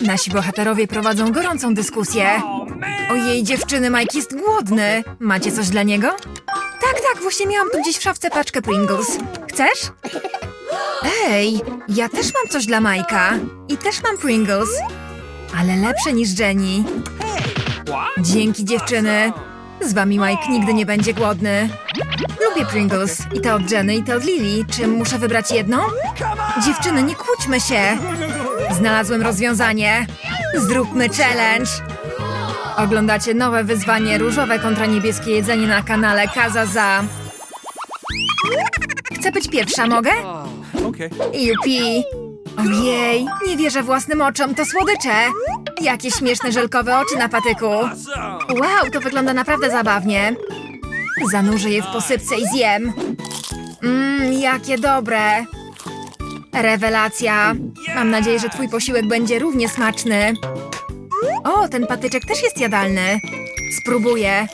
Nasi bohaterowie prowadzą gorącą dyskusję. Ojej, dziewczyny, Mike jest głodny. Macie coś dla niego? Tak, tak, właśnie miałam tu gdzieś w szafce paczkę Pringles. Chcesz? Ej, ja też mam coś dla Majka. I też mam Pringles. Ale lepsze niż Jenny. Dzięki dziewczyny. Z wami Mike nigdy nie będzie głodny. Lubię Pringles. I te od Jenny, i te od Lily. Czy muszę wybrać jedną? Dziewczyny, nie kłóćmy się. Znalazłem rozwiązanie. Zróbmy challenge. Oglądacie nowe wyzwanie różowe kontra niebieskie jedzenie na kanale Kaza za. Chcę być pierwsza, mogę? Jupi! Ojej, nie wierzę własnym oczom, to słodycze! Jakie śmieszne żelkowe oczy na patyku! Wow, to wygląda naprawdę zabawnie. Zanurzę je w posypce i zjem. Mmm, jakie dobre! Rewelacja! Mam nadzieję, że twój posiłek będzie równie smaczny. O, ten patyczek też jest jadalny. Spróbuję.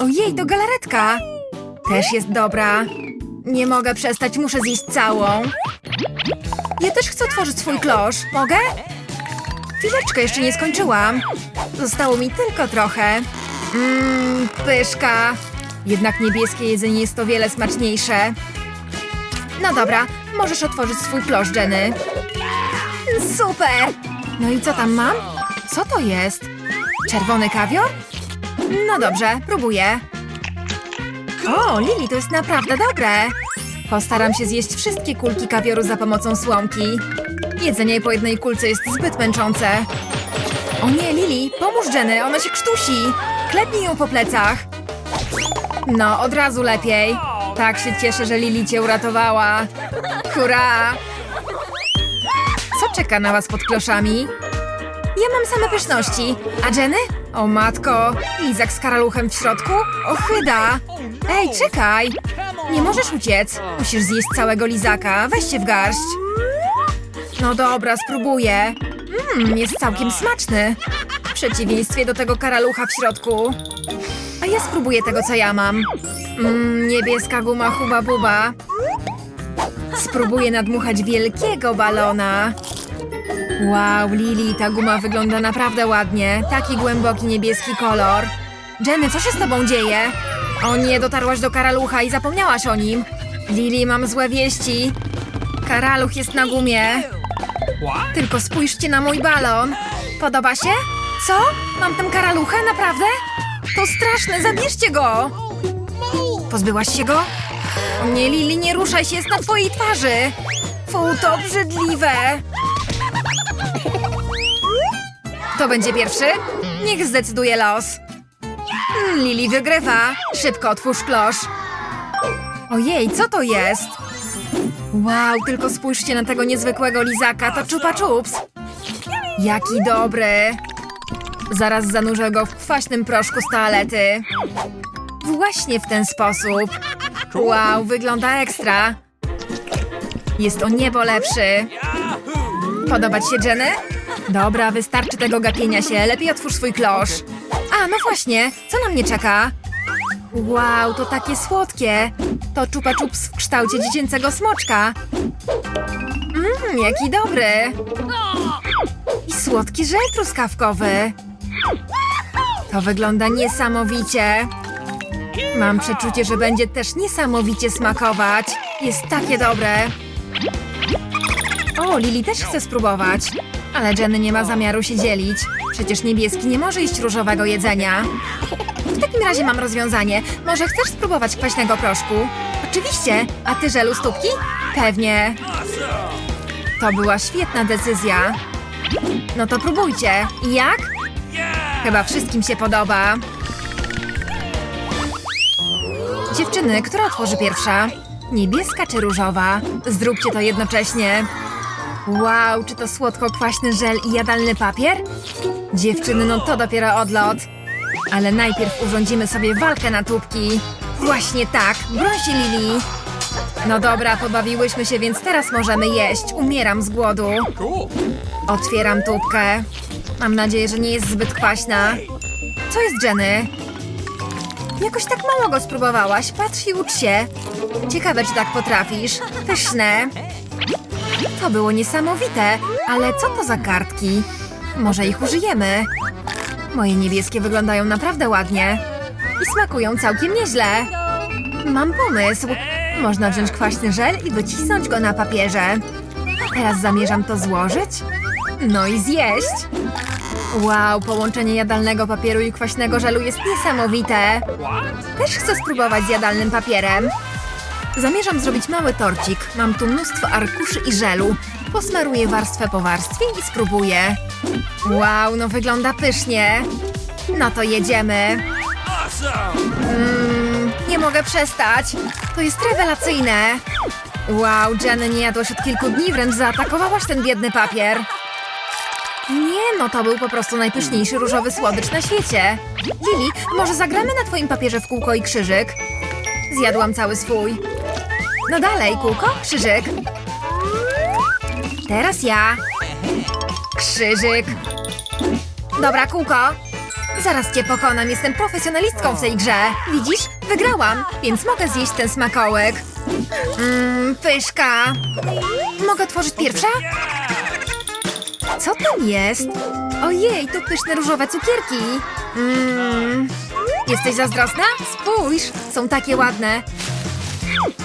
Ojej, to galaretka! Też jest dobra. Nie mogę przestać, muszę zjeść całą. Ja też chcę otworzyć swój klosz. Mogę? Chwileczkę, jeszcze nie skończyłam. Zostało mi tylko trochę. Mmm, pyszka. Jednak niebieskie jedzenie jest o wiele smaczniejsze. No dobra, możesz otworzyć swój klosz, Jenny. Super! No i co tam mam? Co to jest? Czerwony kawior? No dobrze, próbuję. O, Lili, to jest naprawdę dobre. Postaram się zjeść wszystkie kulki kawioru za pomocą słomki. Jedzenie po jednej kulce jest zbyt męczące. O nie, Lili, pomóż Jenny, ona się krztusi. Klepnij ją po plecach. No, od razu lepiej. Tak się cieszę, że Lili cię uratowała. Hurra! Co czeka na was pod kloszami? Ja mam same pyszności. A Jenny? O matko, lizak z karaluchem w środku? Ochyda! Ej, czekaj! Nie możesz uciec. Musisz zjeść całego lizaka. Weź się w garść. No dobra, spróbuję. Mmm, jest całkiem smaczny. W przeciwieństwie do tego karalucha w środku. A ja spróbuję tego, co ja mam. Mmm, niebieska guma huba buba. Spróbuję nadmuchać wielkiego balona. Wow, Lili, ta guma wygląda naprawdę ładnie. Taki głęboki niebieski kolor. Jenny, co się z tobą dzieje? O nie, dotarłaś do karalucha i zapomniałaś o nim. Lili, mam złe wieści. Karaluch jest na gumie. Tylko spójrzcie na mój balon. Podoba się? Co? Mam tam karaluchę? Naprawdę? To straszne, zabierzcie go! Pozbyłaś się go? Nie, Lili, nie ruszaj się, jest na twojej twarzy. Fu, to obrzydliwe. To będzie pierwszy? Niech zdecyduje los. Mm, Lili wygrywa. Szybko otwórz klosz. Ojej, co to jest? Wow, tylko spójrzcie na tego niezwykłego lizaka, to czupa czups. Jaki dobry. Zaraz zanurzę go w kwaśnym proszku z toalety. Właśnie w ten sposób. Wow, wygląda ekstra. Jest o niebo lepszy. Podoba ci się, Jenny? Dobra, wystarczy tego gapienia się. Lepiej otwórz swój klosz. A, no właśnie. Co na mnie czeka? Wow, to takie słodkie. To czupa czups w kształcie dziecięcego smoczka. Mmm, jaki dobry. I słodki żel truskawkowy. To wygląda niesamowicie. Mam przeczucie, że będzie też niesamowicie smakować. Jest takie dobre. O, Lili też chce spróbować. Ale Jenny nie ma zamiaru się dzielić. Przecież niebieski nie może iść różowego jedzenia. W takim razie mam rozwiązanie. Może chcesz spróbować kwaśnego proszku? Oczywiście. A ty żelu stópki? Pewnie. To była świetna decyzja. No to próbujcie. I jak? Chyba wszystkim się podoba. Dziewczyny, która otworzy pierwsza? Niebieska czy różowa? Zróbcie to jednocześnie. Wow, czy to słodko-kwaśny żel i jadalny papier? Dziewczyny, no to dopiero odlot. Ale najpierw urządzimy sobie walkę na tubki. Właśnie tak, broń się Lili. No dobra, pobawiłyśmy się, więc teraz możemy jeść. Umieram z głodu. Otwieram tubkę. Mam nadzieję, że nie jest zbyt kwaśna. Co jest Jenny? Jakoś tak mało go spróbowałaś. Patrz i ucz się. Ciekawe, czy tak potrafisz. Pyszne. To było niesamowite, ale co to za kartki? Może ich użyjemy? Moje niebieskie wyglądają naprawdę ładnie. I smakują całkiem nieźle. Mam pomysł. Można wziąć kwaśny żel i wycisnąć go na papierze. Teraz zamierzam to złożyć. No i zjeść. Wow, połączenie jadalnego papieru i kwaśnego żelu jest niesamowite. Też chcę spróbować z jadalnym papierem. Zamierzam zrobić mały torcik. Mam tu mnóstwo arkuszy i żelu. Posmaruję warstwę po warstwie i spróbuję. Wow, no wygląda pysznie. No to jedziemy. Mmm, nie mogę przestać. To jest rewelacyjne. Wow, Jenny, nie jadłaś od kilku dni, wręcz zaatakowałaś ten biedny papier. Nie, no to był po prostu najpyszniejszy różowy słodycz na świecie. Lili, może zagramy na twoim papierze w kółko i krzyżyk? Zjadłam cały swój. No dalej, kółko, krzyżyk. Teraz ja. Krzyżyk. Dobra, kółko. Zaraz cię pokonam, jestem profesjonalistką w tej grze. Widzisz? Wygrałam, więc mogę zjeść ten smakołek. Mmm, pyszka. Mogę tworzyć pierwsza? Co tam jest? Ojej, to pyszne różowe cukierki. Mmm. Jesteś zazdrosna? Spójrz, są takie ładne.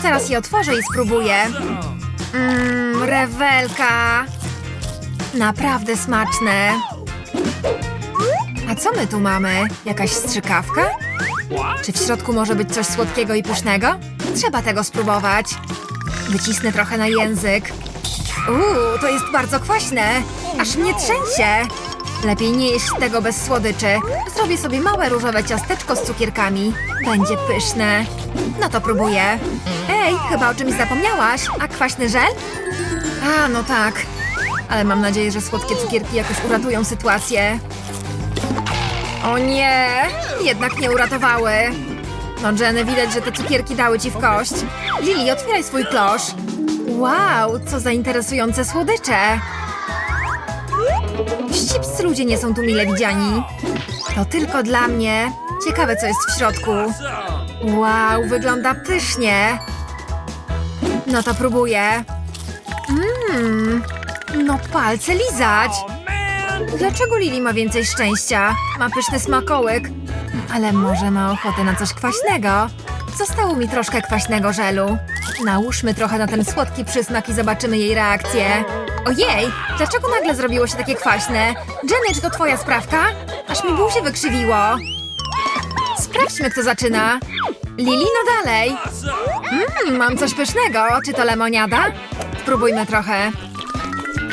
Zaraz je otworzę i spróbuję. Mmm, rewelka. Naprawdę smaczne. A co my tu mamy? Jakaś strzykawka? Czy w środku może być coś słodkiego i pysznego? Trzeba tego spróbować. Wycisnę trochę na język. Uuu, to jest bardzo kwaśne. Aż mnie trzęsie. Lepiej nie jeść tego bez słodyczy. Zrobię sobie małe różowe ciasteczko z cukierkami. Będzie pyszne. No to próbuję. Ej, chyba o czymś zapomniałaś. A kwaśny żel? A, no tak. Ale mam nadzieję, że słodkie cukierki jakoś uratują sytuację. O nie! Jednak nie uratowały. No Jenny, widać, że te cukierki dały ci w kość. Lili, otwieraj swój klosz. Wow, co za interesujące słodycze. Ścipscy ludzie nie są tu mile widziani. To tylko dla mnie. Ciekawe, co jest w środku. Wow, wygląda pysznie. No to próbuję. Mmm, no palce lizać. Dlaczego Lili ma więcej szczęścia? Ma pyszny smakołyk. Ale może ma ochotę na coś kwaśnego? Zostało mi troszkę kwaśnego żelu. Nałóżmy trochę na ten słodki przysmak i zobaczymy jej reakcję. Ojej, dlaczego nagle zrobiło się takie kwaśne? Jenny, czy to twoja sprawka? Aż mi buzię wykrzywiło. Sprawdźmy, kto zaczyna. Lili, no dalej. Mmm, mam coś pysznego. Czy to lemoniada? Spróbujmy trochę.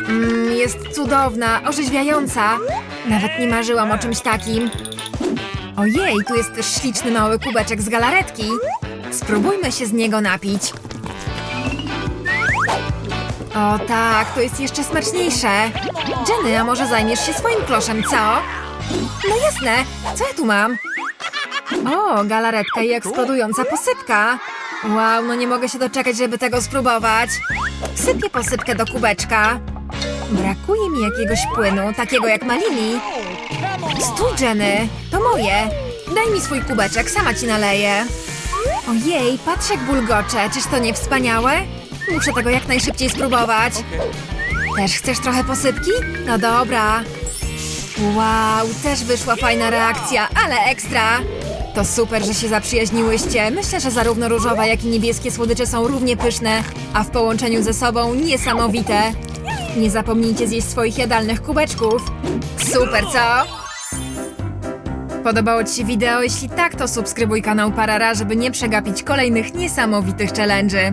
Mmm, jest cudowna, orzeźwiająca. Nawet nie marzyłam o czymś takim. Ojej, tu jest też śliczny mały kubeczek z galaretki. Spróbujmy się z niego napić. O tak, to jest jeszcze smaczniejsze. Jenny, a może zajmiesz się swoim kloszem, co? No jasne, co ja tu mam? O, galaretka i eksplodująca posypka. Wow, no nie mogę się doczekać, żeby tego spróbować. Wsypię posypkę do kubeczka. Brakuje mi jakiegoś płynu, takiego jak malini. Stój, Jenny, to moje. Daj mi swój kubeczek, sama ci naleję. Ojej, patrz jak bulgocze, czyż to nie wspaniałe? Muszę tego jak najszybciej spróbować. Też chcesz trochę posypki? No dobra. Wow, też wyszła fajna reakcja, ale ekstra. To super, że się zaprzyjaźniłyście. Myślę, że zarówno różowe, jak i niebieskie słodycze są równie pyszne, a w połączeniu ze sobą niesamowite. Nie zapomnijcie zjeść swoich jadalnych kubeczków. Super, co? Podobało Ci się wideo? Jeśli tak, to subskrybuj kanał Parara, żeby nie przegapić kolejnych niesamowitych challenge'y.